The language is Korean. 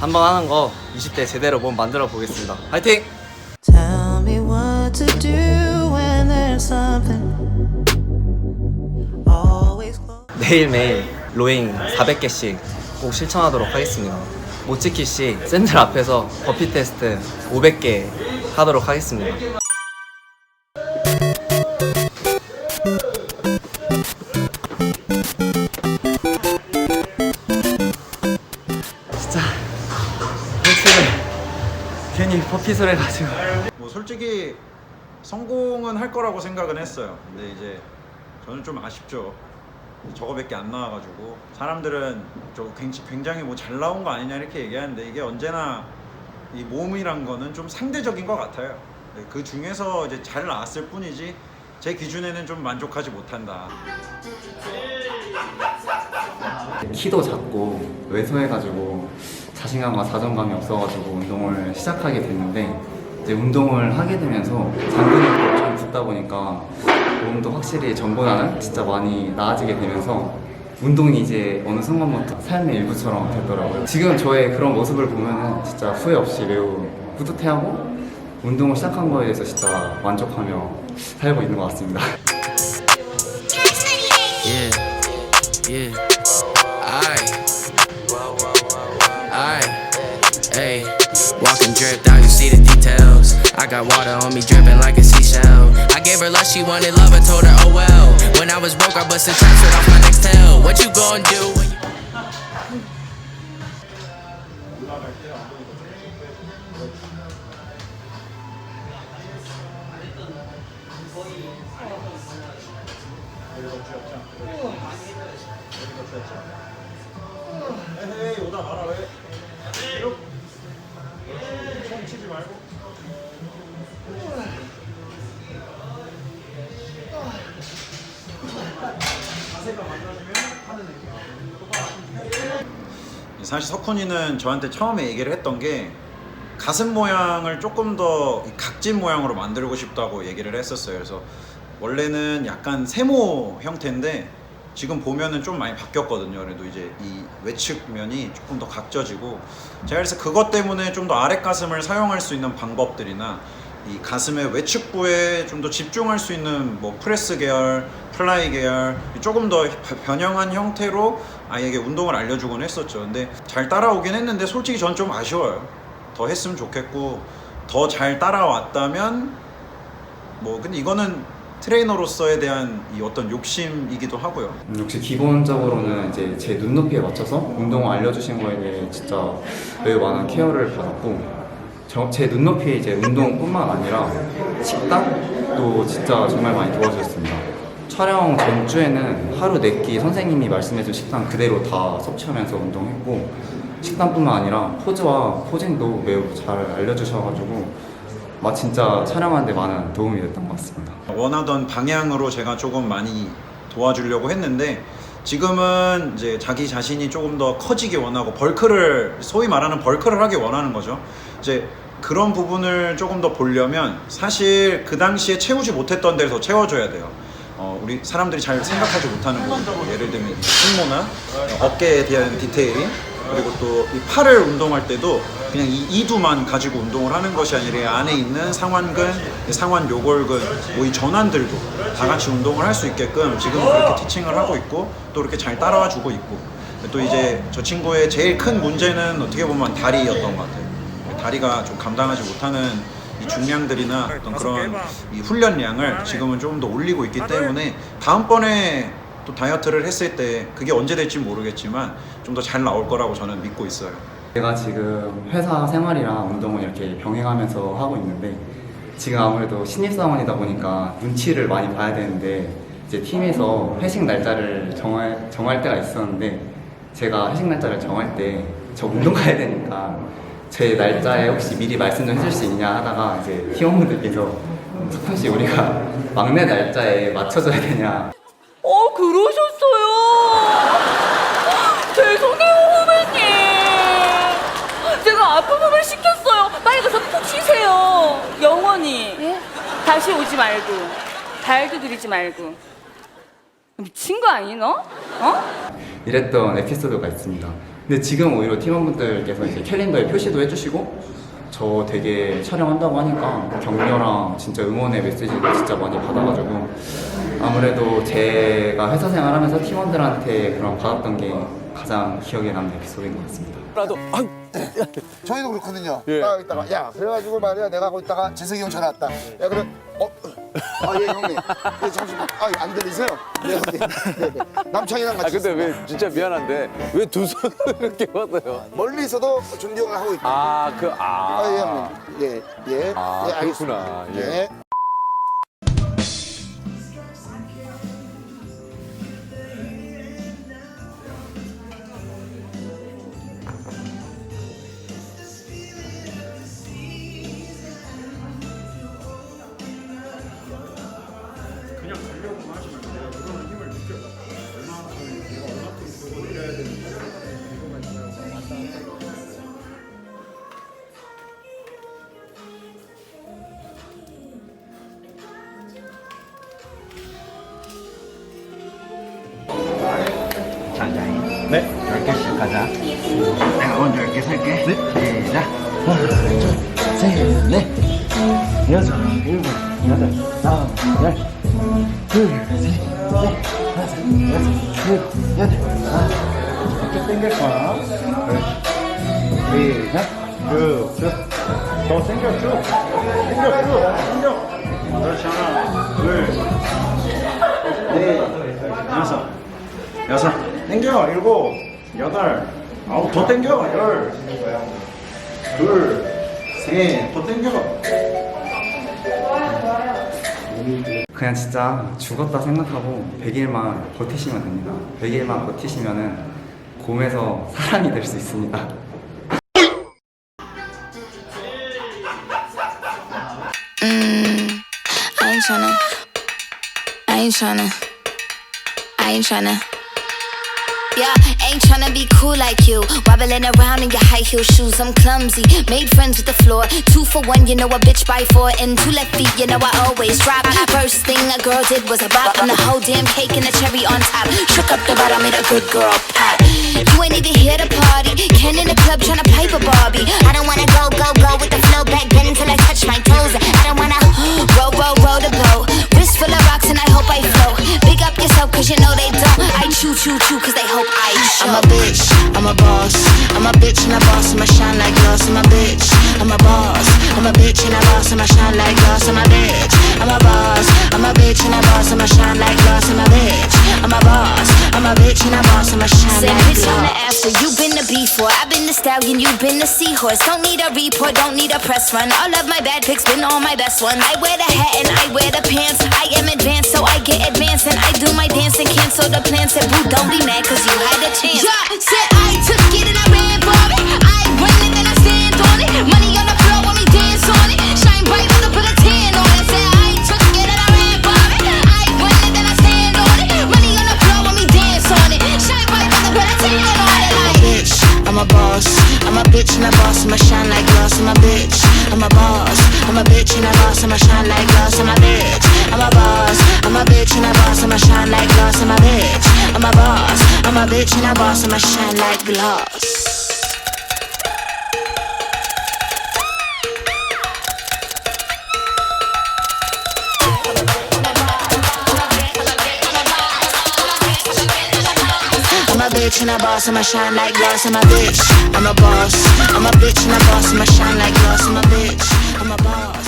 한번 하는 거 20대 제대로 몸 만들어 보겠습니다. 화이팅! Tell me what to do when there's something always close. 매일매일 로잉 400개씩 꼭 실천하도록 하겠습니다. 모치키 씨 샌들 앞에서 버피 테스트 500개 하도록 하겠습니다. 괜히 버핏을 해가지고 뭐 솔직히 성공은 할 거라고 생각은 했어요. 근데 이제 저는 좀 아쉽죠. 저거밖에 안 나와가지고 사람들은 저 굉장히, 굉장히 뭐 잘 나온 거 아니냐 이렇게 얘기하는데 이게 언제나 이 몸이란 거는 좀 상대적인 것 같아요. 네, 그 중에서 이제 잘 나왔을 뿐이지 제 기준에는 좀 만족하지 못한다. 키도 작고 왜소해가지고 자신감과 자존감이 없어가지고 운동을 시작하게 됐는데 이제 운동을 하게 되면서 잔근육도 좀 붙다 보니까 몸도 확실히 전보다는 진짜 많이 나아지게 되면서 운동이 이제 어느 순간부터 삶의 일부처럼 됐더라고요. 지금 저의 그런 모습을 보면은 진짜 후회 없이 매우 뿌듯해하고 운동을 시작한 거에 대해서 진짜 만족하며 살고 있는 것 같습니다. Yeah, yeah. I got water on me dripping like a seashell. I gave her love, she wanted love, I told her, oh well. When I was broke, I busted traps right off my next tail. What you gonna do when you. 에이 오다 말아 왜? 사실 석훈이는 저한테 처음에 얘기를 했던 게 가슴 모양을 조금 더이 각진 모양으로 만들고 싶다고 얘기를 했었어요. 그래서 원래는 약간 세모 형태인데 지금 보면은 좀 많이 바뀌었거든요. 그래도 이제 이 외측 면이 조금 더 각져지고 제가 그래서 그것 때문에 좀 더 아랫 가슴을 사용할 수 있는 방법들이나 이 가슴의 외측부에 좀 더 집중할 수 있는 뭐 프레스 계열, 플라이 계열 조금 더 변형한 형태로 아이에게 운동을 알려주곤 했었죠. 근데 잘 따라오긴 했는데 솔직히 전 좀 아쉬워요. 더 했으면 좋겠고 더 잘 따라왔다면 뭐 근데 이거는 트레이너로서에 대한 이 어떤 욕심이기도 하고요. 음, 역시 기본적으로는 이제 제 눈높이에 맞춰서 운동을 알려주신 거에 대해 진짜 매우 많은 케어를 받았고 저, 제 눈높이에 이제 운동뿐만 아니라 식단도 진짜 정말 많이 도와주셨습니다. 촬영 전주에는 하루 네끼 선생님이 말씀해준 식단 그대로 다 섭취하면서 운동했고 식단뿐만 아니라 포즈와 포징도 매우 잘 알려주셔가지고 막 진짜 촬영하는데 많은 도움이 됐던 것 같습니다. 원하던 방향으로 제가 조금 많이 도와주려고 했는데 지금은 이제 자기 자신이 조금 더 커지기 원하고 벌크를 소위 말하는 벌크를 하기 원하는 거죠. 이제 그런 부분을 조금 더 보려면 사실 그 당시에 채우지 못했던 더 채워줘야 돼요. 어, 우리 사람들이 잘 생각하지 못하는 부분 예를 들면 이 승모나 어깨에 대한 디테일링 그리고 또 이 팔을 운동할 때도 그냥 이 이두만 가지고 운동을 하는 것이 아니라 이 안에 있는 상완근, 이 상완 요골근, 뭐 이 전완들도 다 같이 운동을 할 수 있게끔 지금 그렇게 티칭을 하고 있고 또 이렇게 잘 따라와 주고 있고 또 이제 저 친구의 제일 큰 문제는 어떻게 보면 다리였던 것 같아요. 다리가 좀 감당하지 못하는 이 중량들이나 어떤 그런 이 훈련량을 지금은 조금 더 올리고 있기 때문에 다음번에 또 다이어트를 했을 때 그게 언제 될지 모르겠지만 좀 더 잘 나올 거라고 저는 믿고 있어요. 제가 지금 회사 생활이랑 운동을 이렇게 병행하면서 하고 있는데 지금 아무래도 신입사원이다 보니까 눈치를 많이 봐야 되는데 이제 팀에서 회식 날짜를 정할, 정할 때가 있었는데 제가 회식 날짜를 정할 때 저 운동 가야 되니까 제 날짜에 혹시 미리 말씀 좀 해줄 수 있냐 하다가 이제 팀원분들께서 씨 우리가 막내 날짜에 맞춰줘야 되냐 어, 그러셨어요. 죄송해요, 후배님. 제가 아프음을 시켰어요. 빨리 가서 푹 쉬세요. 영원히. 다시 오지 말고. 발도 들이지 말고. 미친 거 아니, 너? 어? 이랬던 에피소드가 있습니다. 근데 지금 오히려 팀원분들께서 이제 캘린더에 표시도 해주시고 저 되게 촬영한다고 하니까 격려랑 진짜 응원의 메시지를 진짜 많이 받아가지고 아무래도 제가 회사 생활하면서 팀원들한테 그런 받았던 게 가장 기억에 남는 에피소드인 것 같습니다. 라도 아, 저희도 그렇거든요. 예. 딱 있다가 야 그래가지고 말이야 내가 하고 있다가 재석이 형 전화 왔다. 야 그래 어 아 예 형님 예 잠시만 아안 들리세요? 네 형님 네, 네. 남창이랑 아 같이 근데 있습니다. 왜 진짜 미안한데 왜 두 손을 이렇게 뻗어요? 멀리서도 존경을 하고 있고 아그 아. 아 예 형님 예 예 아, 예, 알겠습니다. 그렇구나. 예. 예. 10개 살게. 네. 시작. 하나, 둘, 셋, 넷. 여섯, 일곱, 여덟, 아홉, 열. 둘, 셋, 넷, 다섯, 여섯, 일곱, 여덟, 아홉. 쭉 당길 거야. 시작. 쭉, 쭉. 더 당겨, 쭉. 당겨, 쭉. 당겨. 그렇지. 하나, 둘, 넷, 다섯. 여섯, 땡겨, 일곱, 여덟, 아홉, 더 땡겨, 열, 둘, 셋, 더 땡겨. 그냥 진짜 죽었다 생각하고 100일만 버티시면 됩니다. 100일만 버티시면은 곰에서 사람이 될 수 있습니다. I ain't tryna. I ain't tryna. I ain't tryna. Yeah, ain't tryna be cool like you. Wobbling around in your high heel shoes, I'm clumsy. Made friends with the floor. Two for one, you know a bitch by four. And two left feet, you know I always drop. First thing a girl did was a bop. And the whole damn cake and the cherry on top. Shook up the bottom, made a good girl pop. You ain't even here to party. Ken in the club tryna pipe a Barbie. I don't wanna go, go, go with the flow back then until I touch my toes. I don't wanna roll, roll, roll the boat. Cause you know they don't. I chew, chew, chew cause they hope I show. I'm a bitch, I'm a boss. I'm a bitch and a boss, I'ma shine like glass. I'm a bitch, I'm a boss. I'm a bitch and a boss, I'ma shine like glass. I'm a bitch, I'm a boss. I'm a bitch and a boss, I'ma shine like glass. I'm a bitch, I'm a boss. I'm a bitch and a boss, I'ma shine like bitch on the glass. After, you've been the before. I've been the stallion, you've been the seahorse. Don't need a report, don't need a press run. All of my bad pics been all my best ones. I wear the hat and I wear the pants. I am advanced, so I get advanced. And I do my dance and cancel the plans. Said, boo, don't be mad, cause you had a chance. Yeah, said I took it and I ran I'm a shine like glass, I'm a bitch. I'm a boss, I'm a bitch and a boss, I'm a shine like glass, I'm a bitch. I'm a boss, I'm a bitch and a boss, I'm a shine like glass. bitch and a boss, I'ma shine like glass, I'm a bitch, I'm a boss, I'm a bitch and a boss, I'ma shine like glass, I'm a bitch, I'm a boss.